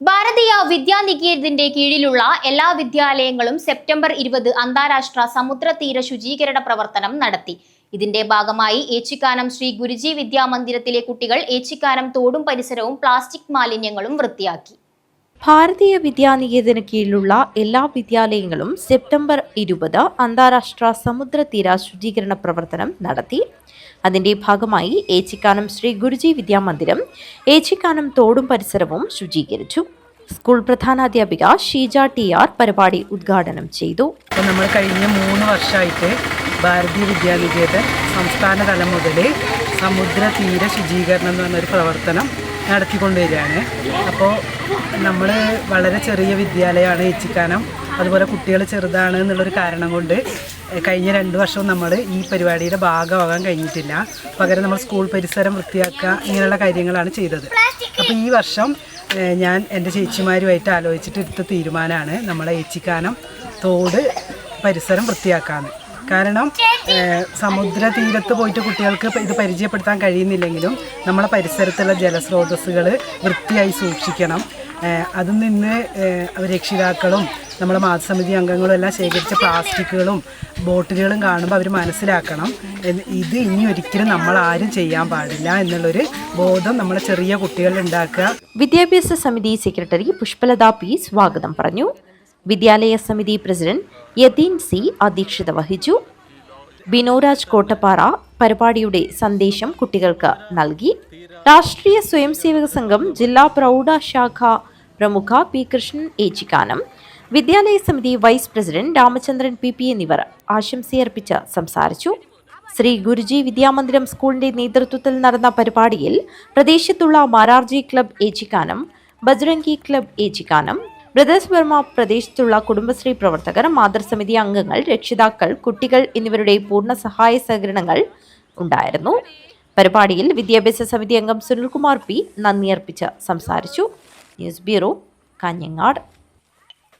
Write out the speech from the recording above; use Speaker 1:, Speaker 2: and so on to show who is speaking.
Speaker 1: ഭാരതീയ വിദ്യാനികേതന്റെ കീഴിലുള്ള എല്ലാ വിദ്യാലയങ്ങളും സെപ്റ്റംബർ ഇരുപത് അന്താരാഷ്ട്ര സമുദ്ര തീര ശുചീകരണ പ്രവർത്തനം നടത്തി. ഇതിന്റെ ഭാഗമായി ഏച്ചിക്കാനം ശ്രീ ഗുരുജി വിദ്യാമന്ദിരത്തിലെ കുട്ടികൾ ഏച്ചിക്കാനം തോടും പരിസരവും പ്ലാസ്റ്റിക് മാലിന്യങ്ങളും വൃത്തിയാക്കി.
Speaker 2: ഭാരതീയ വിദ്യാനികേതന് കീഴിലുള്ള എല്ലാ വിദ്യാലയങ്ങളും സെപ്റ്റംബർ ഇരുപത് അന്താരാഷ്ട്ര സമുദ്ര തീര ശുചീകരണ പ്രവർത്തനം നടത്തി. അതിന്റെ ഭാഗമായി ഏച്ചിക്കാനം ശ്രീ ഗുരുജി വിദ്യാമന്ദിരം ഏച്ചിക്കാനം തോടും പരിസരവും ശുചീകരിച്ചു. സ്കൂൾ പ്രധാനാധ്യാപിക ഷീജ ടി ആർ പരിപാടി ഉദ്ഘാടനം ചെയ്തു.
Speaker 3: നമ്മൾ കഴിഞ്ഞ മൂന്ന് വർഷമായിട്ട് ഭാരതീയ വിദ്യാനികേതൻ സംസ്ഥാന തലം മുതൽ സമുദ്ര തീര ശുചീകരണം എന്ന് പറഞ്ഞൊരു പ്രവർത്തനം നടത്തിക്കൊണ്ടുവരികയാണ്. അപ്പോൾ നമ്മൾ വളരെ ചെറിയ വിദ്യാലയമാണ് ഏച്ചിക്കാനം. അതുപോലെ കുട്ടികൾ ചെറുതാണ് എന്നുള്ളൊരു കാരണം കൊണ്ട് കഴിഞ്ഞ രണ്ട് വർഷവും നമ്മൾ ഈ പരിപാടിയുടെ ഭാഗമാകാൻ കഴിഞ്ഞിട്ടില്ല. പകരം നമ്മൾ സ്കൂൾ പരിസരം വൃത്തിയാക്കുക ഇങ്ങനെയുള്ള കാര്യങ്ങളാണ് ചെയ്തത്. അപ്പോൾ ഈ വർഷം ഞാൻ എന്റെ ചേച്ചിമാരുമായിട്ട് ആലോചിച്ചിട്ട് എടുത്ത തീരുമാനമാണ് നമ്മളെ ഏച്ചിക്കാനം തോട് പരിസരം വൃത്തിയാക്കാന്ന്. കാരണം സമുദ്ര തീരത്ത് പോയിട്ട് കുട്ടികൾക്ക് ഇത് പരിചയപ്പെടുത്താൻ കഴിയുന്നില്ലെങ്കിലും നമ്മളെ പരിസരത്തുള്ള ജലസ്രോതസ്സുകൾ വൃത്തിയായി സൂക്ഷിക്കണം. അതിൽ നിന്ന് രക്ഷിതാക്കളും നമ്മുടെ മാതൃസമിതി അംഗങ്ങളും എല്ലാം ശേഖരിച്ച പ്ലാസ്റ്റിക്കുകളും ബോട്ടിലുകളും കാണുമ്പോൾ അവർ മനസ്സിലാക്കണം ഇത് ഇനി ഒരിക്കലും നമ്മൾ ആരും ചെയ്യാൻ പാടില്ല എന്നുള്ളൊരു ബോധം നമ്മളെ ചെറിയ കുട്ടികളിൽ ഉണ്ടാക്കുക.
Speaker 2: വിദ്യാഭ്യാസ സമിതി സെക്രട്ടറി പുഷ്പലത പി സ്വാഗതം പറഞ്ഞു. വിദ്യാലയ സമിതി പ്രസിഡന്റ് യതീൻ സി അധ്യക്ഷത വഹിച്ചു. ബിനോരാജ് കോട്ടപ്പാറ പരിപാടിയുടെ സന്ദേശം കുട്ടികൾക്ക് നൽകി. രാഷ്ട്രീയ സ്വയംസേവക സംഘം ജില്ലാ പ്രൗഢ ശാഖ പ്രമുഖ പി കൃഷ്ണൻ ഏച്ചിക്കാനം വിദ്യാലയ സമിതി vice president Ramachandran P P എന്നിവർ ആശംസയർപ്പിച്ച് സംസാരിച്ചു. ശ്രീ ഗുരുജി വിദ്യാമന്ദിരം സ്കൂളിന്റെ നേതൃത്വത്തിൽ നടന്ന പരിപാടിയിൽ പ്രദേശത്തുള്ള Mararji club Echikkanam Bajrangi club Echikkanam brothers Varma പ്രദേശത്തുള്ള കുടുംബശ്രീ പ്രവർത്തകർ മാതൃസമിതി അംഗങ്ങൾ രക്ഷിതാക്കൾ കുട്ടികൾ എന്നിവരുടെ പൂർണ സഹായ സഹകരണങ്ങൾ ഉണ്ടായിരുന്നു. പരിപാടിയിൽ വിദ്യാഭ്യാസ സമിതി അംഗം സുനിൽകുമാർ പി നന്ദി അർപ്പിച്ച് സംസാരിച്ചു. News bureau Kanhangad.